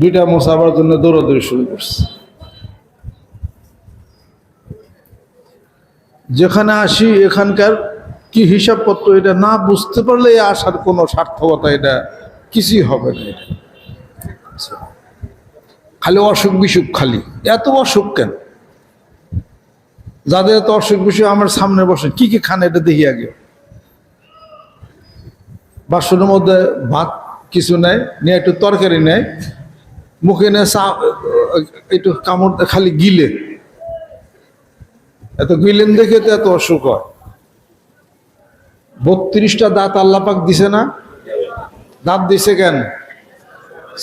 দুইটা মোসাবার জন্য দৌড়াদৌড়ি শুরু করছে। যেখানে আসি, এখানকার কি হিসাবপত্র এটা না বুঝতে পারলে আসার কোনো সার্থকতা এটা কিছুই হবে না এটা। খালি অসুখ বিসুখ খালি। এত অসুখ কেন? যাদের এত অসুখ বিসুখ, আমার সামনে বসে কি কি খান এটা দেখি আগে। বাসনের মধ্যে ভাত কিছু নেয়, নিয়ে একটু তরকারি নেয় মুখে চা, একটু কামড় খালি গিলে। এত গিলেন দেখে তো এত অসুখ হয় বত্রিশটা দাঁত আল্লাপাক দিছে না? দাঁত দিছে কেন?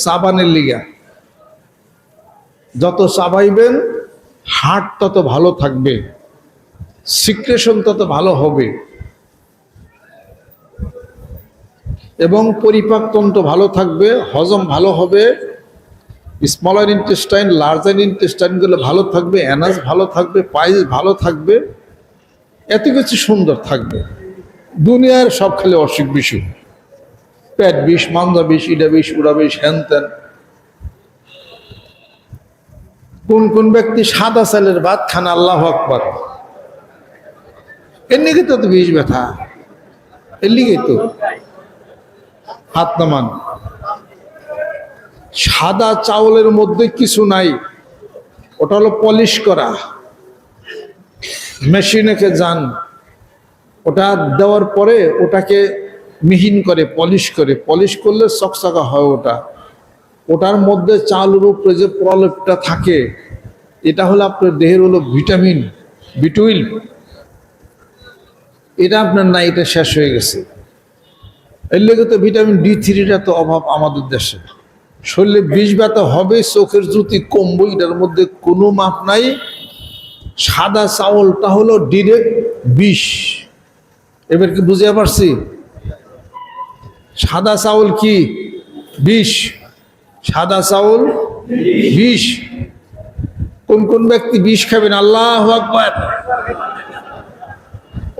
সাবানের লিগা। যত চাবাইবেন হার্ট তত ভালো থাকবে, সিক্রেশন তত ভালো হবে। এবং পরিপাকতন্ত্র ভালো থাকবে, হজম ভালো হবে। স্মলার ইন্টেস্টাইন লার্জার ইন্টেস্টাইনগুলো ভালো থাকবে অ্যানাস ভালো থাকবে পাইস ভালো থাকবে, এত কিছু সুন্দর থাকবে। দুনিয়ার সব খালি অসুখ বিসুখ। পেট বিষ, মান্দা বিষ ইডা বিষ, উড়া বিষ হ্যান ত্যান কোন কোন ব্যক্তি সাদা চালের ভাত খান, আল্লাহ আকবর। এর লিগে তো বিষ ব্যথা। এর লিগে তো। হাত নামান। সাদা চাউলের মধ্যে কিছু নাই। ওটা হলো পলিশ করা। মেশিনেকে যান, ওটা দেওয়ার পরে ওটাকে মিহিন করে, পলিশ করে। পলিশ করলে চকচকা হয় ওটা। ওটার মধ্যে চালের উপরে যে প্রলেপটা থাকে, এটা হলো আপনার দেহের হলো ভিটামিন বিটুইল এটা আপনার না এটা শেষ হয়ে গেছে। এর লেগে তো ভিটামিন ডি থ্রিটা তো অভাব আমাদের দেশে। শরীরে বিষ ব্যথা হবে, চোখের জ্যোতি কমবো, এটার মধ্যে কোনো মাপ নাই। সাদা চাউলটা হলো ডিরেক্ট বিষ। এবার কি বুঝতে পারছি? সাদা চাউল কি? বিষ। সাদা চাউল, বিষ। কোন কোন ব্যক্তি বিষ খাবেন? আল্লাহ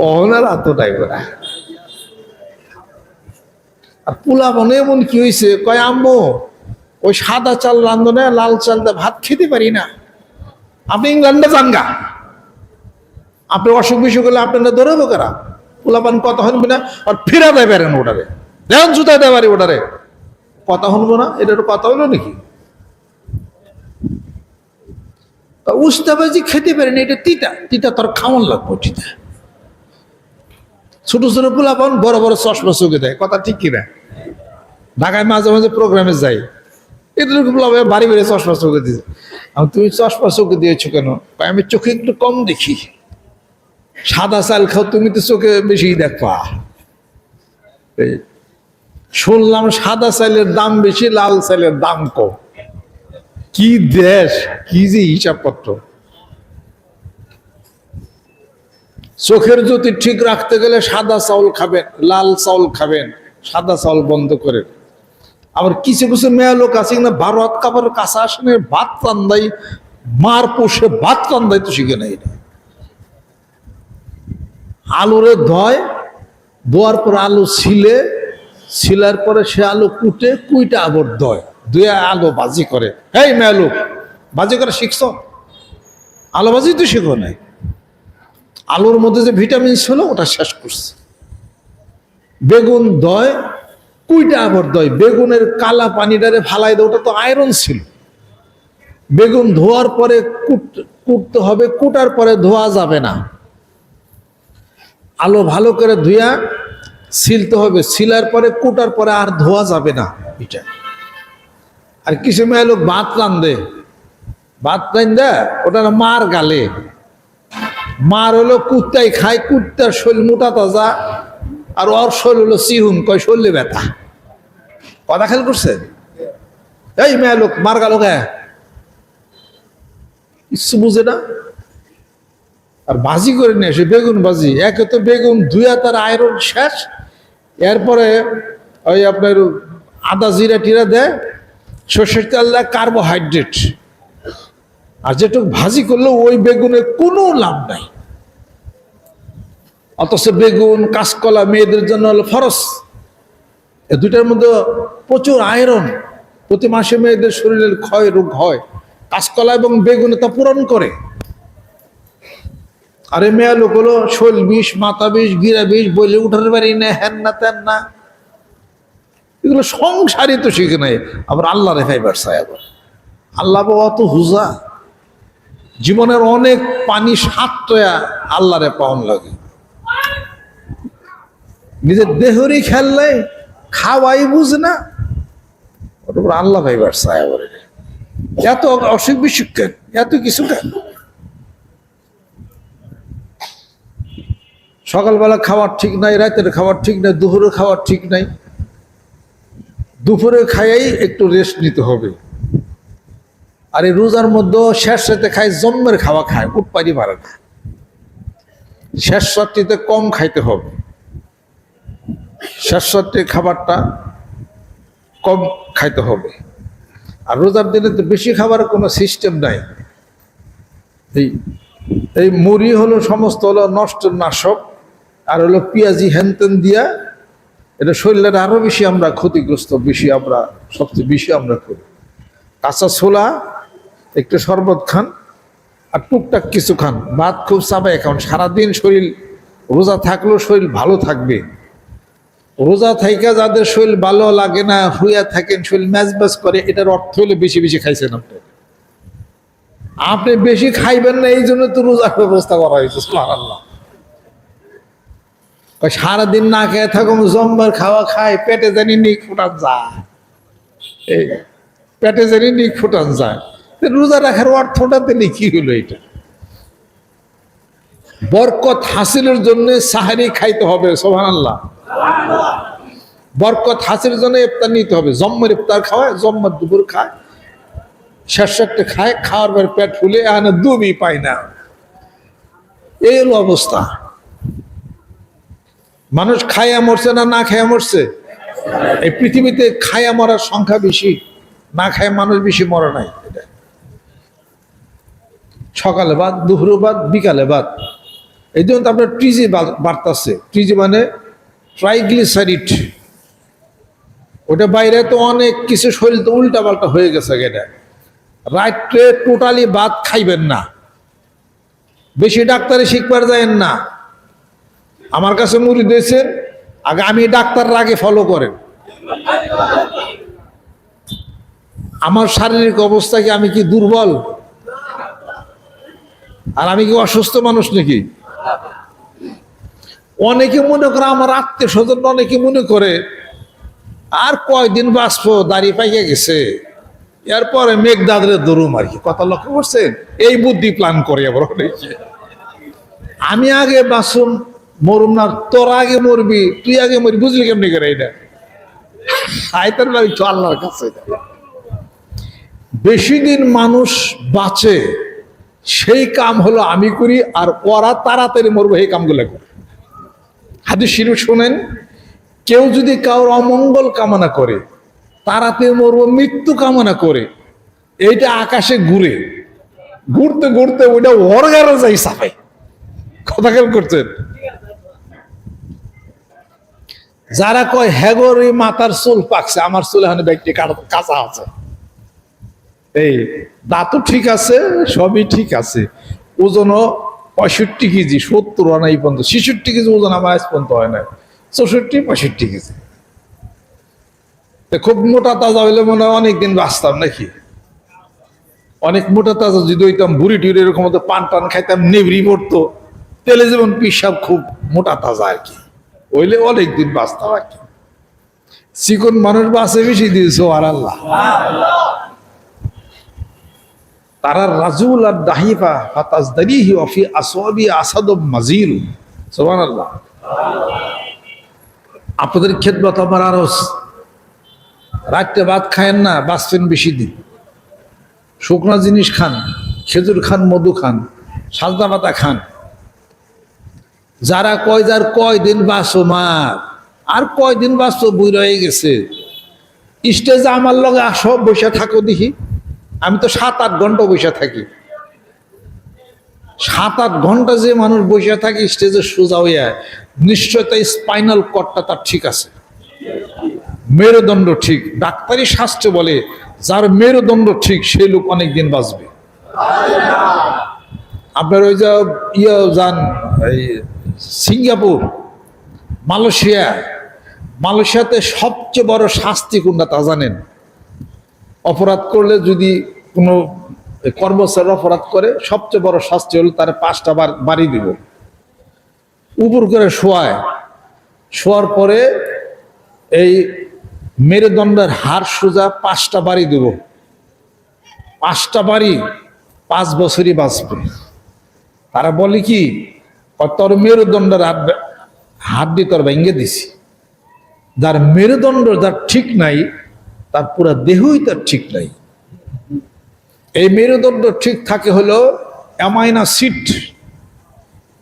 অহনার আত্মটাই করা আর পোলা মনে এমন কি হয়েছে কয়, আম্মু ওই সাদা চাল রান্ধনে লাল চাল দিয়ে ভাত খেতে পারি না। আপনি ইংল্যান্ডে যান গা। আপনি অসুখ বিসুখ হলে আপনারা ধরবো কারা? পোলাপান কথা শুনবি না, আর ফিরা দেয় পারেন ওটারে। দেখেন জুতা দেয় পারি ওটারে। কথা শুনব না, এটা কথা হলো নাকি? উস্তাবাজি খেতে পারেন এটা তিতা। তিতা তোর খাওয়ান লাগবো, তিতা। ছোট ছোট পোলাপান বড় বড় চশমা চোখে দেয়, কথা ঠিক কিনা? ঢাকায় মাঝে মাঝে প্রোগ্রামে যাই। এদের পোলাপে বাড়ি বাড়ি চশমা চোখে দিয়েছে। আমি, তুমি চশমা চোখে দিয়েছ কেন? আমি চোখে একটু কম দেখি। সাদা চাল খাও, তুমি তো চোখে বেশি দেখবা। শুনলাম সাদা চালের দাম বেশি, লাল চালের দাম কম। কি দেশ, কি যে হিসাবপত্র। চোখের জ্যোতি ঠিক রাখতে গেলে সাদা চাউল খাবেন, লাল চাউল খাবেন, সাদা চাউল বন্ধ করে আবার কিছু কিছু মেয়া লোক আছে না ভারত কাপড় কাছে আসে না, ভাত রান্দাই মার পোষে ভাত রান্দাই তো শিখে নেই আলুরে ধয়, ধোয়ার পর আলু ছিলে, ছিলার পরে সে আলু কুটে, কুইটা আবার দয় দুয়ে আলু বাজি করে। এই মেয়া লোক, ভাজি করে শিখছ? আলু বাজি তো শিখো নাই। আলুর মধ্যে যে ভিটামিন ছিল ওটা শেষ করছে। বেগুন দয় কুইটা আবার দয় বেগুনের কালা পানিটারে ফালাই দেয়, ওটা তো আয়রন ছিল। বেগুন ধোয়ার পরে কুট, কুটতে হবে, কুটার পরে ধোয়া যাবে না। আলো ভালো করে ধুইয়া ছিলতে হবে ছিলার পরে কুটার পরে আর ধোয়া যাবে না এটা। আর কিছু মেয়ে লোক ভাত রান্ধে ভাত রান্ধে ওটা না মার গালে। মার হলো কুত্তাই খায়, কুত্তার শৈল মোটা তাজা। আর ওর শৈল হলো সিহুন, কয় শৈলে ব্যথা। কথা খেয়াল করছে এই মেয়ে লোক, মার গালো কিছু বুঝে না। আর ভাজি করে নিয়ে আসে বেগুন ভাজি একে তো বেগুন, ধুয়া তার আয়রন শেষ। এরপরে ওই আপনার আদা জিরা টিরা দেয়, সর্ষের তেল দেয় কার্বোহাইড্রেট আর যেটুকু ভাজি করলে, ওই বেগুনে কোনো লাভ নাই। অথচ বেগুন, কাঁচকলা মেয়েদের জন্য হলো ফরস এ দুইটার মধ্যে প্রচুর আয়রন। প্রতি মাসে মেয়েদের শরীরের ক্ষয় রোগ হয়। কাঁচকলা এবং বেগুনে তা পূরণ করে। আরে মেয়া লোক হলো শৈল বিষ, মাথা বিষ, গিরা বিষ বলে উঠাতে পারি না হ্যান না তেন না। এগুলো সংসারই তো শিখে নেই। আবার আল্লাহ রেফাই ব্যবসায় আবার আল্লাহ অত হুজা। জীবনের অনেক পানি সাতটা আল্লাহরে পাওয়ান লাগে। নিজের দেহরই খেললে খাওয়াই বুঝে না। আল্লাহ ভাই আবার এত অসুখ বিসুখ কেন? এত কিছু কেন? সকালবেলা খাওয়ার ঠিক নাই, রাতের খাওয়ার ঠিক নাই দুপুরে খাওয়ার ঠিক নাই। দুপুরে খাইয়াই একটু রেস্ট নিতে হবে। আর এই রোজার মধ্যে শেষ রাতে খায় জন্মের খাওয়া খায় উঠপারি পারে না। শেষ রাত্রিতে কম খাইতে হবে। শেষ খাবারটা কম খাইতে হবে। আর রোজার দিনে তো বেশি খাবারের কোনো সিস্টেম নাই। এই এই মুড়ি হলো সমস্ত হলো নষ্ট নাশক আর হলো পেঁয়াজি হ্যানতেন দিয়া এটা শরীরের আরও বেশি আমরা ক্ষতিগ্রস্ত, বেশি আমরা, সবচেয়ে বেশি আমরা করি। কাঁচা ছোলা, একটু শরবত খান, আর টুকটাক কিছু খান। ভাত খুব চাবাই খান সারাদিন শরীর রোজা থাকলেও শরীর ভালো থাকবে। রোজা থাইকা যাদের শরীর ভালো লাগে না হুইয়া থাকেন, শরীর ম্যাচ ম্যাচ করে, এটার অর্থ হলে বেশি বেশি খাইছেন আপনি। আপনি বেশি খাইবেন না এই জন্য তো রোজার ব্যবস্থা করা হয়েছে সারাদিন না খেয়ে থাকুন জম্বার খাওয়া খায়, পেটে জানি নিক ফুটান যায়। এই, পেটে জানি নিক ফুটান যায়। রোজা রাখার অর্থটা দিলে কি হলো এটা? বরকত হাসিলের জন্য সাহারি খাইতে হবে সোহান আল্লাহ বরকত হাসিলের জন্য ইফতার নিতে হবে। জম্মের ইফতার খাওয়ায়, জম্মার দুপুর খায়। শেষ একটা খায়, খাওয়ার পর পেট ফুলে আনে দুবই পায় না। এই হলো অবস্থা। মানুষ খায়া মরছে না না খায়া মরছে? এই পৃথিবীতে খায়া মরার সংখ্যা বেশি, না খায় মানুষ বেশি মরে নাই। এটা সকালে বাদ, দুপুরে বাদ, বিকালে বাদ। এই জন্য তো আপনার ট্রিজি বাড়তাছে। ট্রিজি মানে ট্রাইগ্লিসারিড। ওটা বাইরে তো অনেক কিছু শরীর তো উল্টা পাল্টা হয়ে গেছে এটা রাত্রে টোটালি বাদ খাইবেন না। বেশি ডাক্তারে শিখবার যায়েন না। আমার কাছে মুড়ি দিয়েছেন, আগে আমি ডাক্তাররা আগে ফলো করেন। আমার শারীরিক অবস্থা কি আমি কি দুর্বল? আর আমি কি অসুস্থ মানুষ নাকি? অনেকে মনে করে আমার আত্মীয় স্বজন অনেকে মনে করে, আর কয়দিন বাঁচবো? দাড়ি পাইকে গেছে। এরপরে মেঘদাদের দরুম আর কি। কথা লক্ষ্য করছেন? এই বুদ্ধি প্ল্যান করে আবার আমি আগে বাঁচুম, মরুম না। তোর আগে মরবি, তুই আগে মরবি, বুঝলি কেমনি করে এটা? আয়তার বাড়ি তো আল্লাহর কাছে। বেশি দিন মানুষ বাঁচে, সেই কাম হলো আমি করি, আর ওরা তাড়াতাড়ি মরবো এই কামগুলো করে। হাদিস শিরু শোনেন, কেউ যদি কারোর অমঙ্গল কামনা করে তাড়াতাড়ি মরবো, মৃত্যু কামনা করে, এইটা আকাশে ঘুরে, ঘুরতে ঘুরতে ওইটা অর্গারে যাই সাফাই। কথা খেয়াল করছেন? যারা কয় হ্যাগর ওই মাথার চুল পাকছে, আমার চুল এখানে ব্যক্তি কাঁচা আছে। এই, দাঁতও ঠিক আছে, সবই ঠিক আছে। ওজনও পঁয়ষট্টি কেজি, সত্তর আনা এই পর্যন্ত। ছেষট্টি কেজি ওজন আমার আজ পর্যন্ত হয় না চৌষট্টি, পঁয়ষট্টি কেজি। খুব মোটা তাজা হইলে মনে হয় অনেকদিন বাঁচতাম নাকি? অনেক মোটা তাজা যদি হইতাম বুড়ি টুড়ি এরকম হতো, পান টান খাইতাম নেবরি পড়তো। তেলে যেমন পিসাব খুব মোটা তাজা আর কি। হইলে অনেকদিন বাঁচতাম আর কি। চিকন মানুষ বাঁচে বেশি দিয়েছ আর আল্লাহ। তারা রাজুল আর দাহিফা ফাতাজ দারিহি অফি আসওয়াবি আসাদ মাজির সোহান আল্লাহ আপনাদের খেদমত আমার আরস রাত্রে ভাত খায়েন না, বাঁচবেন বেশি দিন। শুকনা জিনিস খান, খেজুর খান, মধু খান, সাজদা পাতা খান। যারা কয় যার কয় দিন বাঁচো মার আর কয় দিন বাঁচো বই রয়ে গেছে। স্টেজে আমার লগে আসো, বসে থাকো দেখি। আমি তো সাত, আট ঘণ্টা বসে থাকি। সাত, আট ঘণ্টা যে মানুষ বসে থাকে স্টেজে সোজা হইয়া নিশ্চয় তাই স্পাইনাল কটটা তার ঠিক আছে। মেরুদণ্ড ঠিক। ডাক্তারি শাস্ত্রে বলে, যার মেরুদণ্ড ঠিক সেই লোক অনেকদিন বাঁচবে। আপনার ওই যে ইয়ে যান, এই সিঙ্গাপুর, মালয়েশিয়া। মালয়েশিয়াতে সবচেয়ে বড় শাস্তি কোনটা তা জানেন? অপরাধ করলে যদি কোনো কর্মচারী অপরাধ করে, সবচেয়ে বড় শাস্তি হলো তার পাঁচটা বার বাড়ি দিব। উপর করে শোয়ায়। শোয়ার পরে এই মেরুদণ্ডের হাড় সোজা পাঁচটা বাড়ি দেব। পাঁচটা বাড়ি পাঁচ বছরই বাঁচবে। তারা বলে কি "ও তোর মেরুদণ্ডের হাত দিয়ে তোর ভেঙে দিছি। যার মেরুদণ্ড যার ঠিক নাই তার পুরা দেহই তার ঠিক নাই। এই মেরুদণ্ড ঠিক থাকে হলো অ্যামাইনা সিট।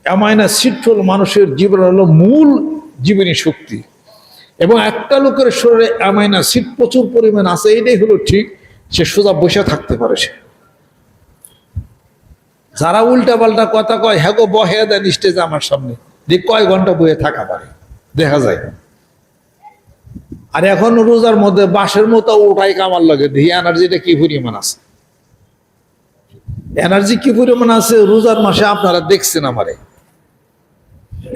অ্যামাইনা সিট হল মানুষের জীবন হলো মূল জীবনী শক্তি। এবং একটা লোকের শরীরে অ্যামাইনা সিট প্রচুর পরিমাণ আছে, এইটাই হলো ঠিক, সে সোজা বসে থাকতে পারে সে। যারা উল্টা পাল্টা কথা কয় হ্যাঁ গো, বহে দেন স্টেজে আমার সামনে। যে কয় ঘণ্টা বয়ে থাকা পারে। দেখা যায়। আর এখন রোজার মধ্যে বাঁশের মতো ওটাই কামার লাগে। দেখি এনার্জিটা কি পরিমাণ আছে। এনার্জি কি পরিমাণ আছে রোজার মাসে আপনারা দেখছেন আমারে।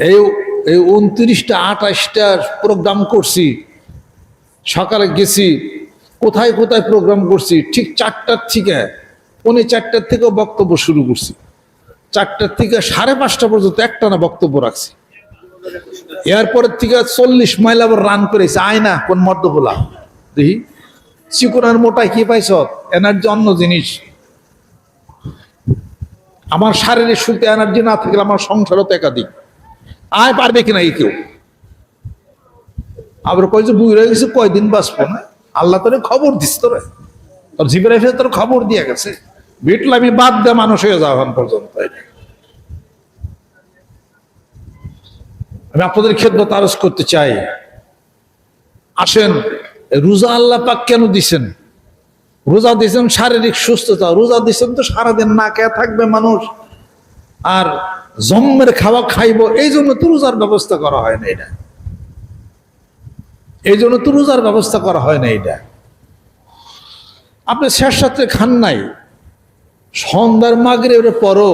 এই এই উনত্রিশটা, আঠাশটা প্রোগ্রাম করছি। সকালে গেছি, কোথায় কোথায় প্রোগ্রাম করছি, ঠিক চারটার থেকে, পৌনে চারটার থেকে বক্তব্য শুরু করছি। চারটার থেকে সাড়ে পাঁচটা পর্যন্ত একটা না বক্তব্য রাখছি। এরপরের থেকে চল্লিশ মাইল আবার রান করেছে। আয় না, কোন মর্দ বলা? দেখি, চিকুনার মোটাই কি পাইছ? এনার্জি অন্য জিনিস। আমার শারীরিক সুখে এনার্জি না থাকলে আমার সংসারও তো একাধিক। আয় পারবে কিনা এই কেউ? আবার কয় যে হয়ে গেছে, কয়দিন বাঁচবো না? আল্লাহ তোরে খবর দিস তোরে। তোর জীবনে তোর খবর দিয়ে গেছে। বিটলে আমি বাদ দে, মানুষ হয়ে যাও এখন পর্যন্ত। আমি আপনাদের খেদমত আরজ করতে চাই। আসেন, রোজা আল্লাহ পাক কেন দিছেন? রোজা দিয়েছেন শারীরিক সুস্থতা, রোজা দিয়েছেন তো সারাদিন না খেয়ে থাকবে মানুষ। আর জম্মের খাওয়া খাইব, এই জন্য তো রোজার ব্যবস্থা করা হয় না এটা। এই জন্য তো রোজার ব্যবস্থা করা হয় না এটা। আপনি শেষ সাথে খান নাই, সন্ধ্যার মাগরে পরও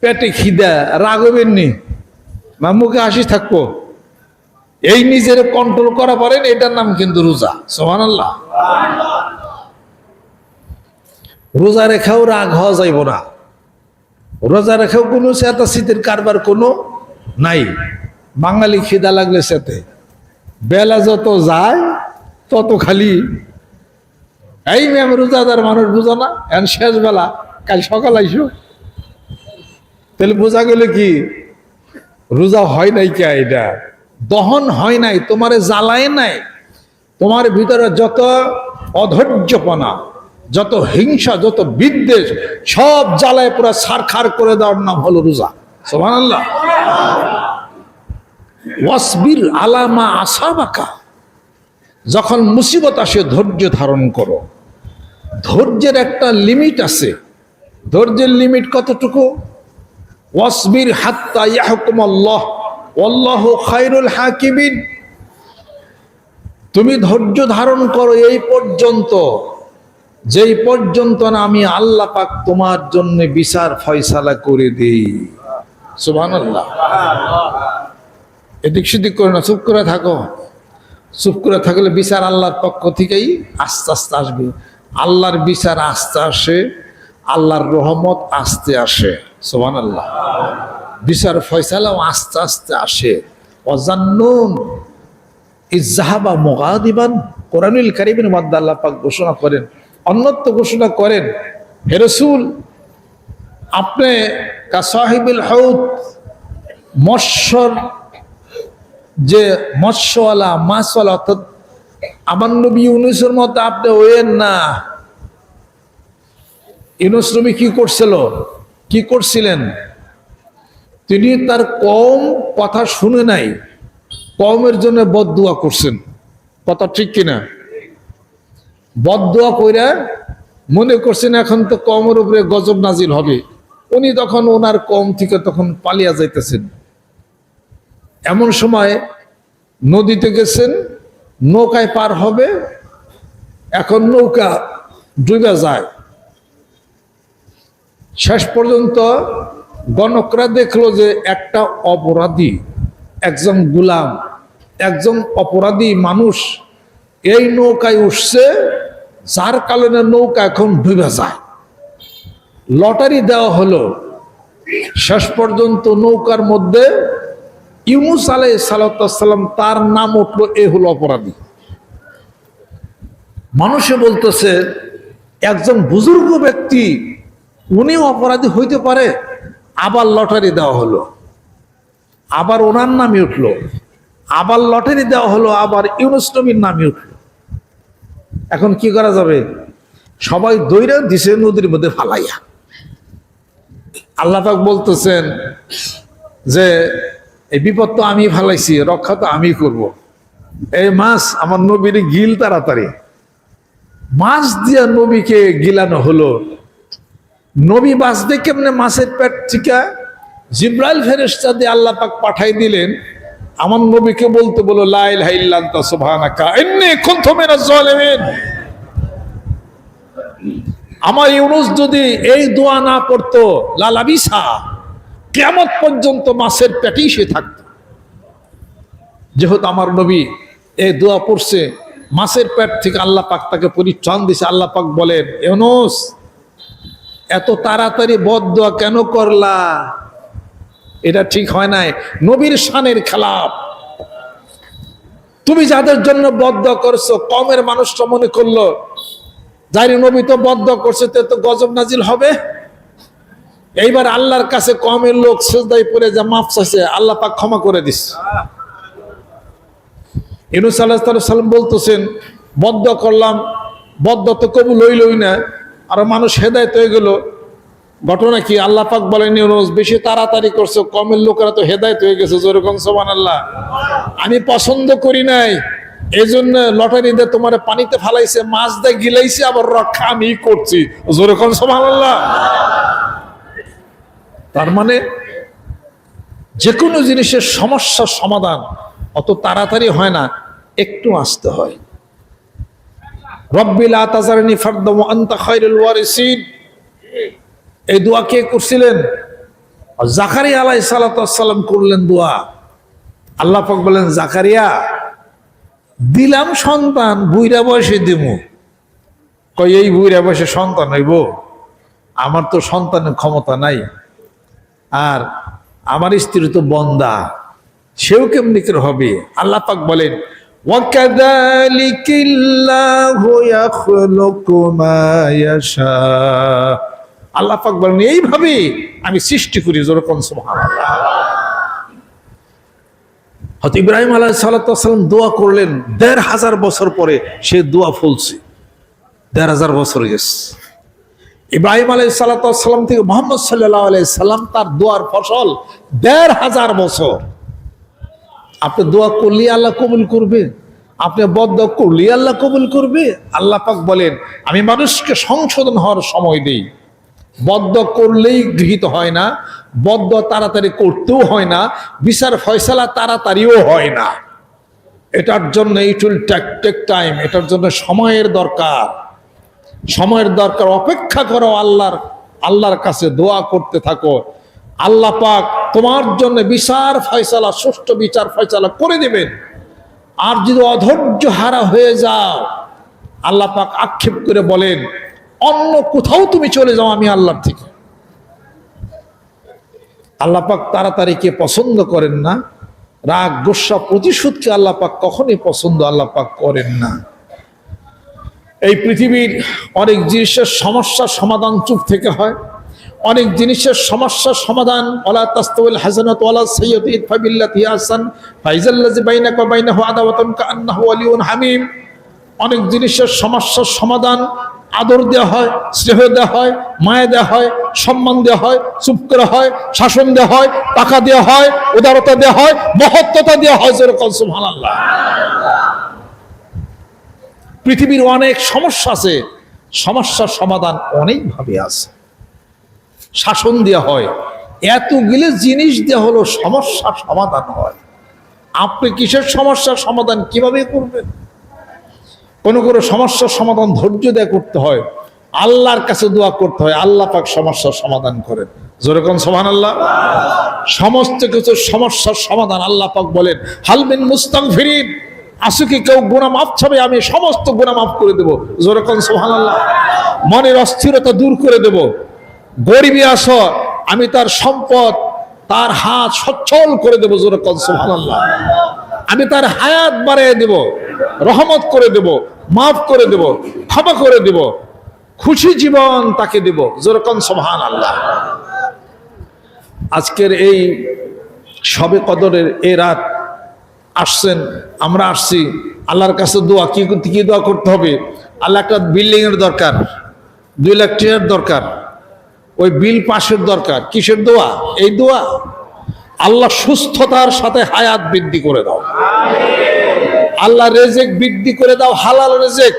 পেটে খিদা রাগবেননি মুখে হাসি থাকব। এই নিজের কন্ট্রোল করা পারেন, এটার নাম কিন্তু রোজা। সোহান আল্লাহ রোজা রেখাও রাগ হওয়া যাইব না। রোজা রেখাও কোনো সেতা শীতের কারবার কোনো নাই। বাঙালি খিদা লাগলে সেতে। বেলা যত যায়, তত খালি। এই ম্যাম রোজাদার মানুষ বুঝো না শেষ বেলা কাল সকাল আইসো। তাহলে বোঝা গেল কি রোজা হয় নাই কে এটা? দহন হয় নাই, তোমারে জ্বালায় নাই। তোমার ভিতরে যত অধৈর্যপনা, যত হিংসা, যত বিদ্বেষ, সব জ্বালায় পুরো সারখার করে দেওয়ার নাম হলো রোজা। আল্লাহ ওয়াসবির আলামা আসাবাকা। যখন মুসিবত আসে, ধৈর্য ধারণ করো। ধৈর্যের একটা লিমিট আছে। ধৈর্যের লিমিট কতটুকু? ওয়াসবির হাত্তা ইয়াহকুম আল্লাহ আল্লাহ খায়রুল হাকিমিন। তুমি ধৈর্য ধারণ করো এই পর্যন্ত। যেই পর্যন্ত না আমি আল্লাহ পাক তোমার জন্য বিচার ফয়সালা করে দিই। সুবহানাল্লাহ। এদিক সেদিক করে না, চুপ করে থাকো। চুপ করে থাকলে বিচার আল্লাহর পক্ষ থেকেই আস্তে আস্তে আসবে। আল্লাহর বিচার আস্তে আসে। আল্লাহর রহমত আস্তে আসে। সোহান আল্লাহ বিচার ফয়সালাও আস্তে আস্তে আসে। অজান্নুন ইজাহাবা মোগাদিবান। কোরআনুল কারিমের মধ্যে আল্লাহ পাক ঘোষণা করেন। অন্যত্র ঘোষণা করেন হেরসুল আপনি কা সাহিবুল হৌদ মৎস্যর যে মৎস্যওয়ালা মাছওয়ালা অর্থাৎ আমার নবী ইউনুসের মতো আপনি ওয়েন না। ইউনুস নবী কি করছিল? কি করছিলেন? তিনি তার কম কথা শুনে নাই। কমের জন্য বদুয়া করছেন। কথা ঠিক কিনা? বদুয়া কইরা মনে করছেন এখন তো কমের উপরে গজব নাজিল হবে। উনি তখন ওনার কম থেকে তখন পালিয়া যাইতেছেন। এমন সময় নদীতে গেছেন, নৌকায় পার হবে, এখন নৌকা ডুবে যায়। শেষ পর্যন্ত গণকরা দেখল যে একটা অপরাধী, একজন গুলাম, একজন অপরাধী মানুষ এই নৌকায় উঠছে, যার কারণে নৌকা এখন ডুবে যায়। লটারি দেওয়া হলো। শেষ পর্যন্ত নৌকার মধ্যে ইউনুস আলাই সালাম তার নাম উঠল, এ হলো অপরাধী। মানুষে বলতেছে, একজন বুজুর্গ ব্যক্তি উনিও অপরাধী হইতে পারে, আবার লটারি দেওয়া হলো। আবার ওনার নামে উঠল, আবার লটারি দেওয়া হলো, আবার ইউনুস নবীর নামে উঠল। এখন কি করা যাবে? সবাই দৈরা দিছে নদীর মধ্যে ফালাইয়া। আল্লাহ বলতেছেন যে, এই বিপদ তো আমি ফালাইছি, রক্ষা তো আমি করব। এই মাছ আমার নবীর গিল তাড়াতাড়ি। মাছ দিয়া নবীকে গিলানো হলো নবী বাঁচতে কেমনে মাছের পেট থেকে জিব্রাইল ফেরেস্তা দিয়ে আল্লাহ পাক পাঠাই দিলেন। আমার নবীকে বলতে বলো লাইল হাইল্লান্তা মিনাজ আমার ইউনুস যদি এই দোয়া না পড়তো, লালাবিসা কেমন পর্যন্ত মাছের পেটেই সে থাকত। যেহেতু আমার নবী এই দোয়া পড়ছে, মাছের পেট থেকে আল্লাহ পাক তাকে পরিত্রাণ দিছে। আল্লাহ পাক বলেন, ইউনুস এত তাড়াতাড়ি বদ কেন করলা? এটা ঠিক হয় নাই। নবীর শানের খেলাপ তুমি যাদের জন্য বদ্ধ করছ, কমের মানুষটা মনে করল যাই নবী তো বদ্ধ করছে, তে তো গজব নাজিল হবে? এইবার আল্লাহর কাছে কমের লোক সেজদাই পড়ে যা, মাফ চাইছে, আল্লাহ পাক ক্ষমা করে দিস। ইনুস আল্লাহ সাল্লাম বলতেছেন বদ্ধ করলাম বদ্ধ তো কবুল হইলই না। আর মানুষ হেদায়ত হয়ে গেল। ঘটনা কি? আল্লাহ পাক বলেন বেশি তাড়াতাড়ি করছ, কমের লোকেরা তো হেদায়ত হয়ে গেছে যেরকম সোমান আল্লাহ আমি পছন্দ করি নাই এই জন্য লটারি দিয়ে তোমার পানিতে ফালাইছে, মাছ দিয়ে গিলাইছে, আবার রক্ষা আমি করছি। যেরকম সোমান আল্লাহ তার মানে যে কোনো জিনিসের সমস্যার সমাধান অত তাড়াতাড়ি হয় না, একটু আসতে হয়। রব্বিল আতাজারনি ফারদম আনতা খায়রুল ওয়ারিসিন। এই দোয়া কে করছিলেন? জাকারিয়া আলাই সালাম করলেন দোয়া। আল্লাহ পাক বলেন, জাকারিয়া, দিলাম সন্তান, বুইরা বয়সে দিমু। কই এই বুইরা বয়সে সন্তান হইব? আমার তো সন্তানের ক্ষমতা নাই। আর আমার স্ত্রী তো বন্দা, সেও কেমনি করে হবে? আল্লাহ পাক বলেন وَكَذَلِكِ اللَّهُ يَخْلُقُ مَا يَشَاءُ আল্লাহ পাক বলেন এইভাবে আমি সৃষ্টি করি যেরকম সুবহানাল্লাহ হয়তো ইব্রাহিম আলাহ সাল্লাম দোয়া করলেন দেড় হাজার বছর পরে সে দোয়া ফলছে দেড় হাজার বছর গেছে ইব্রাহিম আলাই সাল্লাম থেকে মোহাম্মদ সাল্লাহ আলাই সাল্লাম তার দোয়ার ফসল দেড় হাজার বছর আপনি দোয়া করলে আল্লাহ কবুল করবে। আপনি বদ্ধ করলে আল্লাহ কবুল করবে। আল্লাহ পাক বলেন, আমি মানুষকে সংশোধন হওয়ার সময় দেই। বদ্ধ করলেই গৃহীত হয় না, বদ্ধ তাড়াতাড়ি করতেও হয় না, বিচার ফয়সালা তাড়াতাড়িও হয় না। এটার জন্য it will take take time এটার জন্য সময়ের দরকার। সময়ের দরকার অপেক্ষা করো আল্লাহর আল্লাহর কাছে দোয়া করতে থাকো। আল্লাহ পাক তোমার জন্য বিচার ফয়সালা, সুষ্ঠু বিচার ফয়সালা করে দেবেন। আর যদি অধৈর্য হারা হয়ে যাও, আল্লাহ পাক আক্ষেপ করে বলেন, অন্য কোথাও তুমি চলে যাও আমি আল্লাহর থেকে। আল্লাহ পাক তাড়াতাড়ি কে পছন্দ করেন না, রাগ, গোসা প্রতিশোধকে আল্লাহ পাক কখনই পছন্দ আল্লাহ পাক করেন না। এই পৃথিবীর অনেক জিনিসের সমস্যার সমাধান চুপ থেকে হয়। অনেক জিনিসের সমস্যার সমাধান ওলা তাস্তাউল হাসানাত ওয়ালা সাইয়্যিদ ইদফা বিল্লাতি আহসান ফাইজাল্লাজি বাইনাকা ওয়া বাইনাহু আদাওয়াতুন কাআন্নাহু ওয়ালিয়ুন হামীম। অনেক জিনিসের সমস্যার সমাধান, আদর দেওয়া হয়, স্নেহ দেওয়া হয়, মায়া দেওয়া হয়, সম্মান দেওয়া হয়, চুপ করা হয়, শাসন দেওয়া হয়, টাকা দেওয়া হয়, উদারতা দেওয়া হয়, মহত্বতা দেওয়া হয় যেরকম সুবহানাল্লাহ। পৃথিবীর অনেক সমস্যা আছে সমস্যার সমাধান অনেকভাবে আছে। শাসন দেওয়া হয়। এতগুলো জিনিস দেওয়া হলো সমস্যার সমাধান হয়। আপনি কিসের সমস্যার সমাধান কীভাবে করবেন? কোনো কোনো সমস্যার সমাধান ধৈর্য দিয়ে করতে হয়। আল্লাহর কাছে দোয়া করতে হয়, আল্লাহ পাক সমস্যার সমাধান করেন। যেরকম সোহান আল্লাহ সমস্ত কিছু সমস্যার সমাধান আল্লাহ পাক বলেন হালমিন মুস্তাং ফিরিন আসু কি কেউ গুণা মাফ ছাবে আমি সমস্ত গুণা মাফ করে দেবো। যেরকম সোহান আল্লাহ মনের অস্থিরতা দূর করে দেব। গরিবী আস আমি তার সম্পদ, তার হাত সচ্ছল করে দেবো যেরকম সোহান আল্লাহ আমি তার হায়াত বাড়িয়ে দেব, রহমত করে দেব, মাফ করে দেব, ক্ষমা করে দেব, খুশি জীবন তাকে দেব যেরকম সোহান আল্লাহ আজকের এই সবে কদরের এই রাত আসছেন, আমরা আসছি, আল্লাহর কাছে দোয়া, কি কি দোয়া করতে হবে? আল্লাহ একটা বিল্ডিং এর দরকার, দুই লাখ টাকার দরকার। ওই বিল পাশের দরকার। কিসের দোয়া? এই দোয়া? আল্লাহ সুস্থতার সাথে হায়াত বৃদ্ধি করে দাও। আল্লাহ রেজেক বৃদ্ধি করে দাও, হালাল রেজেক।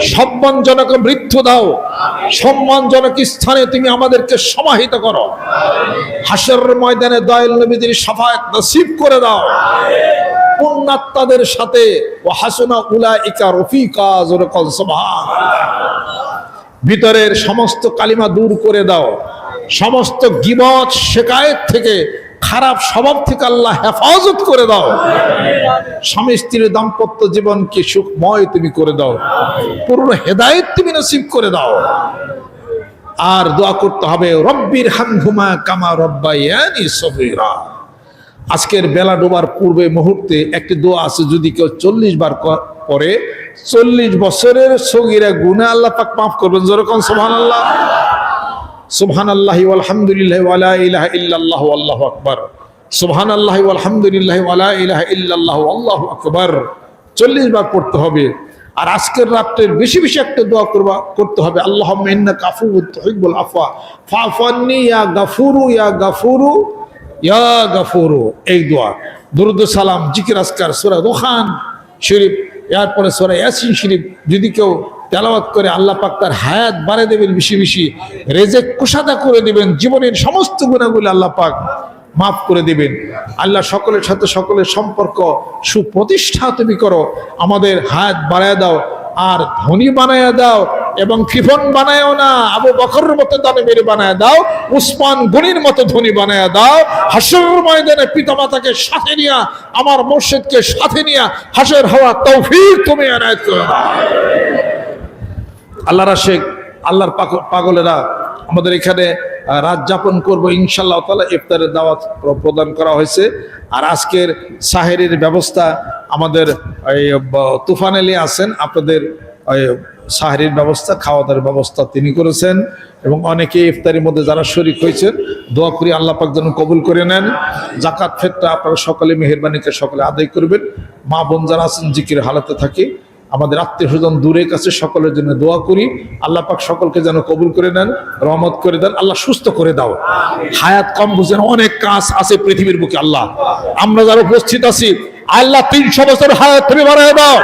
সম্মানজনক মৃত্যু দাও। সম্মানজনক স্থানে তুমি আমাদেরকে সমাহিত করো। হাসর ময়দানে দয়াল নবীদের সাফায়াত নসিব করে দাও। পুণ্যাত্মাদের সাথে। ও হাসনা উলা ইকা রফিকা যেরকম সুবহান। ভিতরের সমস্ত কালিমা দূর করে দাও। সমস্ত গিবত শেকায়েত থেকে, খারাপ স্বভাব থেকে আল্লাহ হেফাজত করে দাও। স্বামী স্ত্রীর দাম্পত্য জীবনকে সুখময় তুমি করে দাও। পূর্ণ হেদায়েত তুমি নসিব করে দাও। আর দোয়া করতে হবে, রব্বির হামঘুমা কামা সবিরা আজকের বেলা ডোবার পূর্বে মুহূর্তে একটি দোয়া আছে, যদি কেউ চল্লিশ বার পরে চল্লিশ বছরের সগিরা গুণা আল্লাহ পাক মাফ করবেন। যেরকম সোহান আল্লাহ সুবহান আল্লাহ আলহামদুলিল্লাহ ইল্লাল্লাহু আল্লাহু আকবার। সুবহান আল্লাহ আলহামদুলিল্লাহ ওয়ালা ইলাহা আল্লাহু আকবার। চল্লিশ বার পড়তে হবে। আর আজকের রাত্রের বেশি বেশি একটা দোয়া করবা, করতে হবে। আল্লাহ এই দোয়া। দুরুদ সালাম, জিকির আসকার সূরা দোখান, শরীফ এরপরে সোরা ইয়াসিন শরীফ, যদি কেউ তেলাওয়াত করে, আল্লাহ পাক তার হায়াত বাড়ে দেবেন বেশি বেশি, রেজেক কুশাদা করে দেবেন, জীবনের সমস্ত গুণাগুলি আল্লাহ পাক মাফ করে দেবেন। আল্লাহ সকলের সাথে সকলের সম্পর্ক সুপ্রতিষ্ঠা তুমি করো, আমাদের হায়াত বাড়ায় দাও আর ধনী বানায় দাও এবং ফিফন বানায়ও না, আবু বকর মতো দানে মেরে বানায় দাও, উসমান গনির মতো ধনী বানায় দাও হাসর ময়দানে পিতামাতাকে সাথে নিয়া, আমার মসজিদকে সাথে নিয়া, হাসের হওয়া তৌফিক তুমি এনায়ত আল্লাহ আল্লাহর পাগ- পাগলেরা আমাদের এখানে রাত যাপন করব ইনশাল্লাহ তালা ইফতারের দাওয়াত প্রদান করা হয়েছে। আর আজকের সাহেরির ব্যবস্থা আমাদের এই তুফান আলী আছেন, আপনাদের সাহেরির ব্যবস্থা খাওয়া দাওয়ার ব্যবস্থা তিনি করেছেন এবং অনেকে ইফতারির মধ্যে যারা শরিক হয়েছেন, দোয়া করি আল্লাহ পাক যেন কবুল করে নেন। জাকাত ফেরটা আপনারা সকলে মেহরবানিকে সকলে আদায় করবেন। মা বোন যারা আছেন, জিকির হালাতে থাকে। আমাদের আত্মীয় স্বজন দূরের কাছে সকলের জন্য দোয়া করি। আল্লাহ পাক সকলকে যেন কবুল করে নেন, রহমত করে দেন। আল্লাহ সুস্থ করে দাও। হায়াত কম বুঝেন, অনেক কাজ আছে পৃথিবীর বুকে, আল্লাহ। আমরা যারা উপস্থিত আছি আল্লাহ তিনশো বছর হায়াত তুমি বাড়ায় দাও।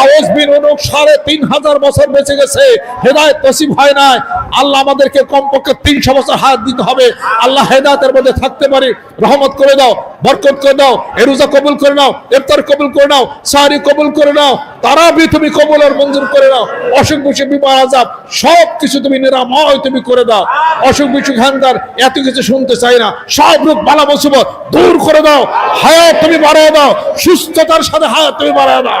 আওয়াজ বিন অনুক সাড়ে তিন হাজার বছর বেঁচে গেছে। হেদায়ত নসিব হয় নাই। আল্লাহ আমাদেরকে কমপক্ষে তিনশো বছর হাত দিতে হবে। আল্লাহ হেদায়তের মধ্যে থাকতে পারি। রহমত করে দাও, বরকত করে দাও এরুজা কবুল করে নাও ইফতার কবুল করে নাও, সাহারি কবুল করে নাও তারা বি তুমি কবুল আর মঞ্জুর করে নাও, অসুখ বিসুখ বিমার আজাব সব কিছু তুমি নিরাময় তুমি করে দাও। অসুখ বিসুখ হ্যান্দার এত কিছু শুনতে চাই না। সব রূপ বালা, মুসিবত দূর করে দাও। হায়াত তুমি বাড়ায় দাও। সুস্থতার সাথে হায়াত তুমি বাড়ায় দাও।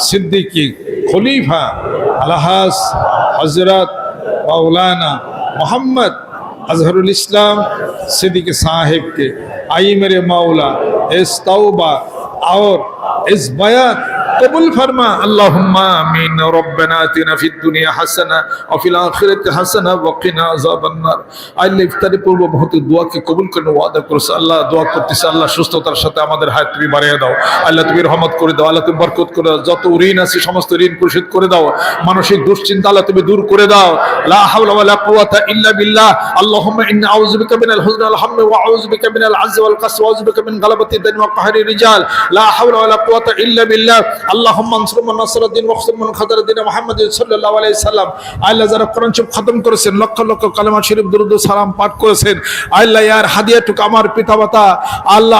صدیقی خلیفہ الحاظ حضرت مولانا محمد اظہر الاسلام صدیق صاحب کے آئی میرے مولا، اس توبہ اور اس بیان কবুল ফরমা, আল্লাহুম্মা আমিন দুনিয়া হাসানা ওয়া ফিল আখিরাতি হাসানা পূর্ব মুহূর্তে দোয়াকে কবুল করে ওয়াদা করেছে আল্লাহ সুস্থতার সাথে আমাদের হায়াত তুমি বাড়িয়ে দাও। আল্লাহ তুমি রহমত করে দাও, আল্লাহ তুমি বরকত করে দাও। যত ঋণ আছে, সমস্ত ঋণ পরিশোধ করে দাও। মানসিক দুশ্চিন্তা তুমি দূর করে দাও। লা হাওলা ইল্লা বিল্লাহ। আল্লাহুম্মা ইন্না আউযু বিকা মিনাল হুজনি রিজাল। লা হাওলা ইল্লা বিল্লাহ। সাল্লাম। যারা খতম করেছেন, লক্ষ লক্ষ সালাম পাঠ করেছেন ইয়ার আমার আল্লাহ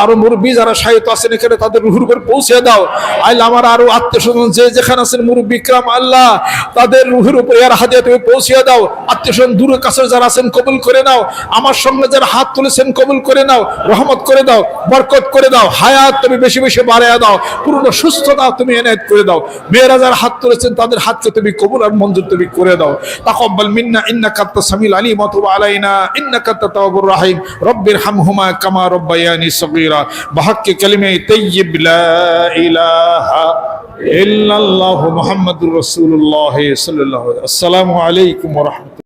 এখানে তাদের দাও। আমার আরও আত্মীয় স্বজন যে যেখানে আছেন আল্লাহ তাদের হাদিয়া তুমি পৌঁছে দাও। আত্মীয় স্বজন কাছে যারা আছেন কবুল করে নাও। আমার সঙ্গে যারা হাত তুলেছেন কবুল করে নাও, রহমত করে দাও, বরকত করে দাও, হায়াত তুমি বেশি বেশি বাড়াইয়া দাও, পূর্ণ সুস্থতা তুমি এনায়ত করে দাও। মেয়েরা যারা হাত তুলেছেন তাদের হাতকে তুমি কবুল আর মঞ্জুর তুমি করে দাও। তাকব্বাল মিন্না, ইন্নাকা আনতাস সামিউল আলিম ওয়া তুব আলাইনা, ইন্নাকা আনতাত তাওয়াবুর রাহিম। রব্বির হামহুমা কামা রব্বায়ানি সগীরা। বাহাক্কি কালিমে তাইয়্যিব লা ইলাহা ইল্লাল্লাহু মুহাম্মাদুর রাসূলুল্লাহ সাল্লাল্লাহু আলাইহি আসসালামু আলাইকুম ওয়া রাহমাতুল্লাহ।